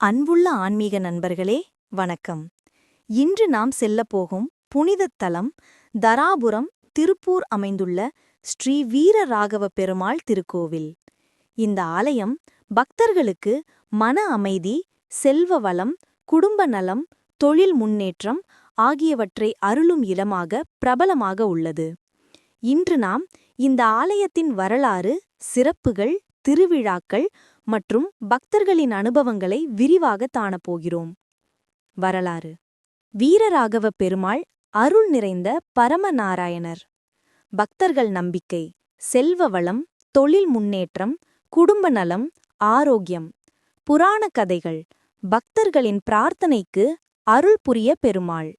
அன்புள்ள ஆன்மீக நண்பர்களே வணக்கம். இன்று நாம் செல்லப்போகும் புனிதத் தலம் தராபுரம் திருப்பூர் அமைந்துள்ள ஸ்ரீ வீரராகவ பெருமாள் திருக்கோவில். இந்த ஆலயம் பக்தர்களுக்கு மன அமைதி செல்வ வளம் குடும்ப நலம் தொழில் முன்னேற்றம் ஆகியவற்றை அருளும் இடமாக பிரபலமாக உள்ளது. இன்று நாம் இந்த ஆலயத்தின் வரலாறு சிறப்புகள் திருவிழாக்கள் மற்றும் பக்தர்களின் அனுபவங்களை விரிவாக தாணப்போகிறோம் வரலாறு. வீரராகவ பெருமாள் அருள் நிறைந்த பரமநாராயணர். பக்தர்கள் நம்பிக்கை செல்வ வளம் தொழில் முன்னேற்றம் குடும்ப நலம் ஆரோக்கியம். புராண கதைகள். பக்தர்களின் பிரார்த்தனைக்கு அருள் புரிய பெருமாள்.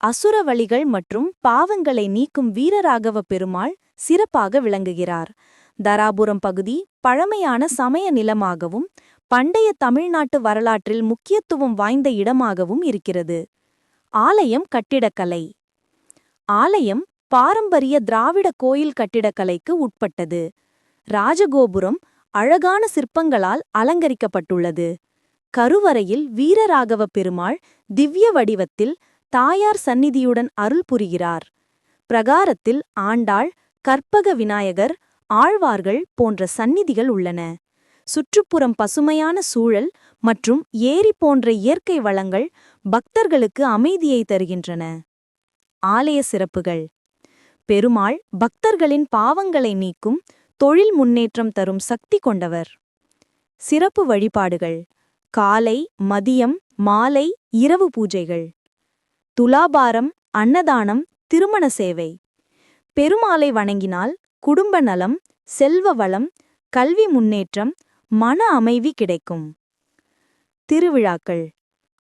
அசுர வழிகள் மற்றும் பாவங்களை நீக்கும் வீரராகவ பெருமாள் சிறப்பாக விளங்குகிறார். தராபுரம் பகுதி பழமையான சமய நிலமாகவும் பண்டைய தமிழ்நாட்டு வரலாற்றில் முக்கியத்துவம் வாய்ந்த இடமாகவும் இருக்கிறது. ஆலயம் கட்டிடக்கலை. ஆலயம் பாரம்பரிய திராவிட கோயில் கட்டிடக்கலைக்கு உட்பட்டது. ராஜகோபுரம் அழகான சிற்பங்களால் அலங்கரிக்கப்பட்டுள்ளது. கருவறையில் வீரராகவ பெருமாள் திவ்ய வடிவத்தில் தாயார் சந்நிதியுடன் அருள் புரிகிறார். பிரகாரத்தில் ஆண்டாள் கற்பக விநாயகர் ஆழ்வார்கள் போன்ற சந்நிதிகள் உள்ளன. சுற்றுப்புறம் பசுமையான சூழல் மற்றும் ஏரி போன்ற இயற்கை வளங்கள் பக்தர்களுக்கு அமைதியை தருகின்றன. ஆலய சிறப்புகள். பெருமாள் பக்தர்களின் பாவங்களை நீக்கும் தொழில் முன்னேற்றம் தரும் சக்தி கொண்டவர். சிறப்பு வழிபாடுகள். காலை மதியம் மாலை இரவு பூஜைகள். துலாபாரம் அன்னதானம் திருமண சேவை. பெருமாளை வணங்கினால் குடும்ப நலம் செல்வ வளம் கல்வி முன்னேற்றம் மன அமைதி கிடைக்கும். திருவிழாக்கள்.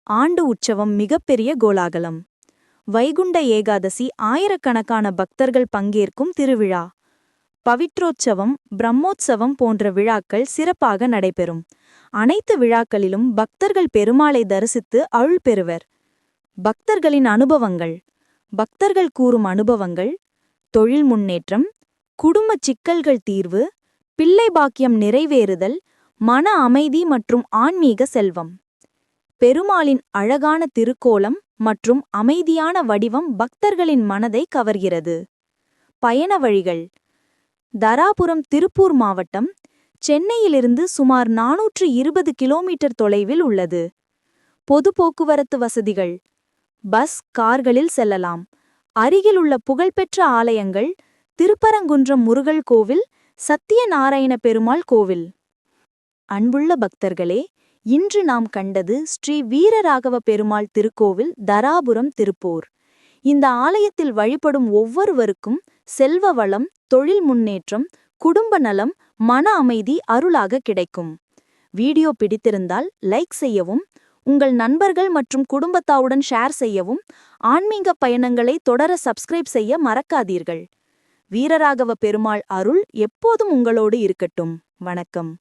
ஆண்டு உற்சவம் மிகப்பெரிய கோலாகலம். வைகுண்ட ஏகாதசி ஆயிரக்கணக்கான பக்தர்கள் பங்கேற்கும் திருவிழா. பவித்ரோற்சவம் பிரம்மோற்சவம் போன்ற விழாக்கள் சிறப்பாக நடைபெறும். அனைத்து விழாக்களிலும் பக்தர்கள் பெருமாளை தரிசித்து அருள் பெறுவர். பக்தர்களின் அனுபவங்கள். பக்தர்கள் கூறும் அனுபவங்கள். தொழில் முன்னேற்றம் குடும்ப சிக்கல்கள் தீர்வு பிள்ளை பாக்கியம் நிறைவேறுதல் மன அமைதி மற்றும் ஆன்மீக செல்வம். பெருமாளின் அழகான திருக்கோலம் மற்றும் அமைதியான வடிவம் பக்தர்களின் மனதை கவர்கிறது. பயண வழிகள். தராபுரம் திருப்பூர் மாவட்டம் சென்னையிலிருந்து சுமார் நாநூற்று இருபது கிலோமீட்டர் தொலைவில் உள்ளது. பொது போக்குவரத்து வசதிகள். பஸ் கார்களில் செல்லலாம். அருகிலுள்ள புகழ்பெற்ற ஆலயங்கள் திருப்பரங்குன்றம் முருகல் கோவில் சத்தியநாராயண பெருமாள் கோவில். அன்புள்ள பக்தர்களே இன்று நாம் கண்டது ஸ்ரீ வீரராகவ பெருமாள் திருக்கோவில் தராபுரம் திருப்போர். இந்த ஆலயத்தில் வழிபடும் ஒவ்வொருவருக்கும் செல்வ வளம் தொழில் முன்னேற்றம் குடும்ப நலம் மன அமைதி அருளாக கிடைக்கும். வீடியோ பிடித்திருந்தால் லைக் செய்யவும் உங்கள் நண்பர்கள் மற்றும் குடும்பத்தாவுடன் ஷேர் செய்யவும் ஆன்மீக பயணங்களை தொடர சப்ஸ்கிரைப் செய்ய மறக்காதீர்கள். வீரராகவ பெருமாள் அருள் எப்போதும் உங்களோடு இருக்கட்டும். வணக்கம்.